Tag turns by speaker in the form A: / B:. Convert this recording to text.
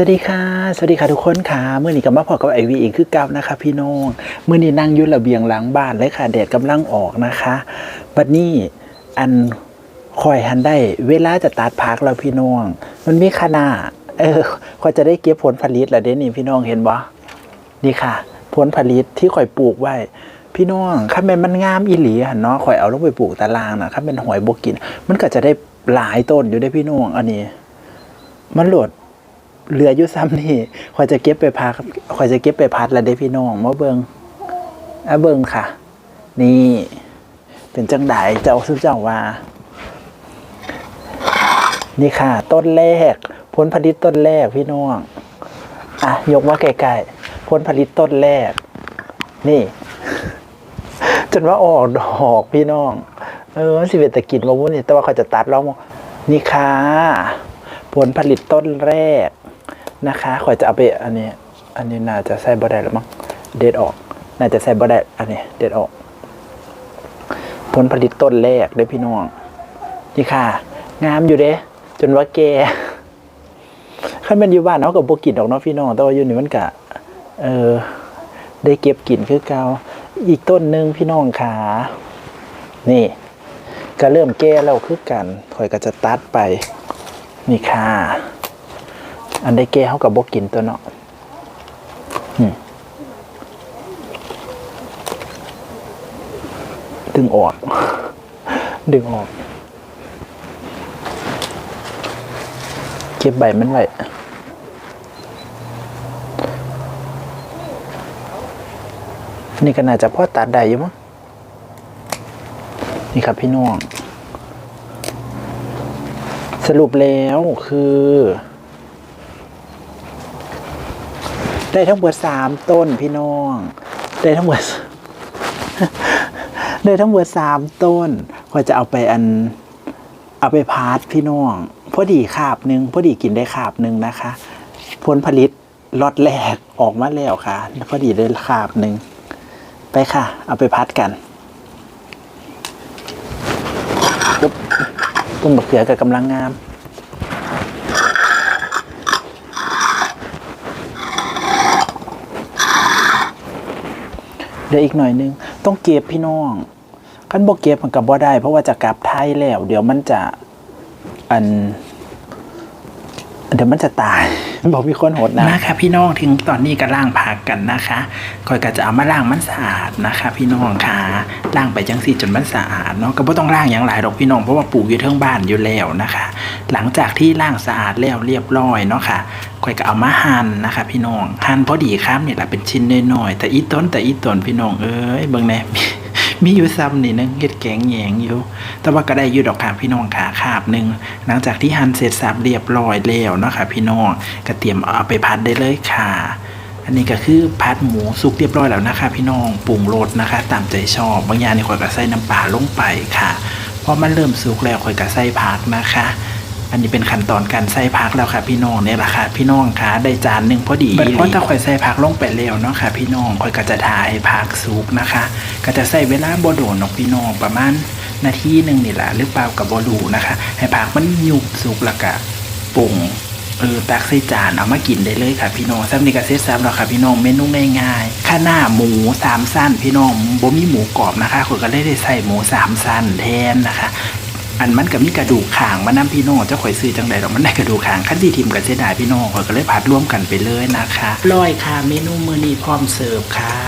A: สวัสดีค่ะ สวัสดีค่ะทุกคนค่ะเมื่อนี้กับมาพอกับไอวีอีกคือเก่านะคะ พี่น้องเมื่อนี้นั่งยุ่ระเบียงหลังบ้านเลยค่ะแดดกำลังออกนะคะบัดนี้อันคอยหันได้ เวลาจะตัดพักแล้วพี่น้อง มันมีขนาดเออคอยจะได้เก็บผลผลิตแล้วเด้นี่พี่น้องเห็นบ่นี่ค่ะ ผลผลิตที่คอยปลูกไว้ พี่น้องข้าแม่นมันงามอีหลีหันเนาะคอยเอาลงไปปลูกตารางนะข้าเป็นหอยบกิน มันก็จะได้หลายต้นอยู่ได้พี่น้องอันนี้ มันโหลด เหลืออยู่ซ้ำนี่คอยจะเก็บไปพักคอยจะเก็บไปพัดแล้วได้พี่น้องมาเบิงอะเบิงค่ะ นี่ เป็นจังไดเจ้าสุเจ้าว่า นี่ค่ะ ต้นแรก ผลผลิตต้นแรกพี่น้องอะยกมาไกลๆผลผลิตต้นแรก นี่ จนว่าออกดอกพี่น้อง เออสิเวตกินมาวุ้นนี่แต่ว่าเขาจะตัดแล้วนี่ค่ะผลผลิตต้นแรก นะคะขอยจะเอาไปอันนี้ อันนี้น่าจะใส่บ่ได้แล้วมั้งเด็ดออก น่าจะใส่บ่ได้อันนี้ เด็ดออก ผลผลิตต้นแรกเด้พี่น้องนี่ค่ะ งามอยู่เด้จนว่าแกขั้นเป็นอยู่บ้านเขากับโบกินดอกเนาะพี่น้องแต่ว่าอยู่นี่มันกะ เออ ได้เก็บกินคือเกาอีกต้นหนึ่งพี่น้องขานี่ ก็เริ่มแก่แล้วคือกันข่อยก็จะตัดไป นี่ค่ะ อันได้แก่เขากับบกินตัวเนาะดึงออก ดึงออก เก็บใบมันไว้นี่ก็น่าจะพ่อตัดได้อยู่มั้งนี่ครับพี่น้อง สรุปแล้วคือ ได้ทั้งหมดสามต้นพี่น้อง ได้ทั้งหมดได้ทั้งหมดสามต้นก็จะเอาไปอันเอาไปพาร์ทพี่น้องพอดีคาบหนึ่งพอดีกินได้คาบหนึ่งนะคะ ผลผลิตล็อตแรกออกมาแล้วค่ะพอดีได้คาบหนึ่งไปค่ะ เอาไปพัดกันปุ๊บต้นมะเขือกับกำลังงาม เดี๋ยวอีกหน่อยนึง ต้องเก็บพี่น้องขั้นบกเก็บมันกับบ่ได้ เพราะว่าจะกลับไทยแล้ว เดี๋ยวมันจะอัน เดี๋ยวมันจะตาย บอกมีคนโหดนะนะคะพี่น้องถึงตอนนี้ก็ล่างผักกันนะคะคอยก็จะเอามาล่างมันสะอาดนะคะ พี่น้องค่ะล่างไปจังสีจนมันสะอาดเนาะก็ไม่ต้องล่างอย่างหลายหรอกพี่น้องเพราะว่าปลูกอยู่เทั้งบ้านอยู่แล้วนะคะ หลังจากที่ล่างสะอาดแล้วเรียบร้อยเนาะค่ะคอยก็เอามาหั่นนะคะ พี่น้องหั่นพอดีครับเนี่ยแหละเป็นชิ้นน้อยๆแต่อีต้นแต่อีต้นพี่น้องเอ้ยเบิ่งแน่ มีอยู่ซ้ำนี่นึงเฮ็ดแกงแหยงอยู่ แต่ว่าก็ได้อยู่ดอกค่ะพี่น้องขาคาบหนึ่งหลังจากที่หั่นเสร็จสับเรียบร้อยแล้วเนาะค่ะพี่น้องก็เตรียมเอาไปพัดได้เลยค่ะอันนี้ก็คือพัดหมูสุกเรียบร้อยแล้วนะคะ พี่น้องปรุงรสนะคะ ตามใจชอบบางอย่างนี่ข่อยก็ใส่น้ำปลาลงไปค่ะพอมันเริ่มสุกแล้วข่อยก็ใส่ผักนะคะ อันนี้เป็นขั้นตอนการใส่ผักแล้วค่ะพี่น้องเนี่ยแหละค่ะพี่น้องคะได้จานหนึ่งพอดีบัดพอถ้าข่อยใส่ผักลงไปแล้วเนาะค่ะพี่น้องข่อยก็จะทาให้ผักสุกนะคะ ก็จะใส่เวลาบ่โดนเนาะพี่น้องประมาณนาทีหนึ่งนี่แหละหรือเปล่ากับบ่รู้นะคะ ให้ผักมันยุบสุกแล้วก็ปรุงเออตักใส่จานเอามากินได้เลยค่ะพี่น้องซ้ำนี่ก็เสร็จซ้ำแล้วค่ะพี่น้องเมนูง่ายๆข้าวหน้าหมูสามสั้นพี่น้องบ่มีหมูกรอบนะคะข่อยก็เลยได้ใส่หมูสามสั้นแทนนะคะ อันมันก็มีกระดูกขางมานำพี่น้องเจ้าข่อยซื้อจังใดดอกมันได้กระดูกขางขั้นที่ทีมกันเสียดายพี่น้องข่อยก็เลยผัดร่วมกันไปเลยนะคะร้อยค่ะเมนูมือนี้พร้อมเสิร์ฟค่ะ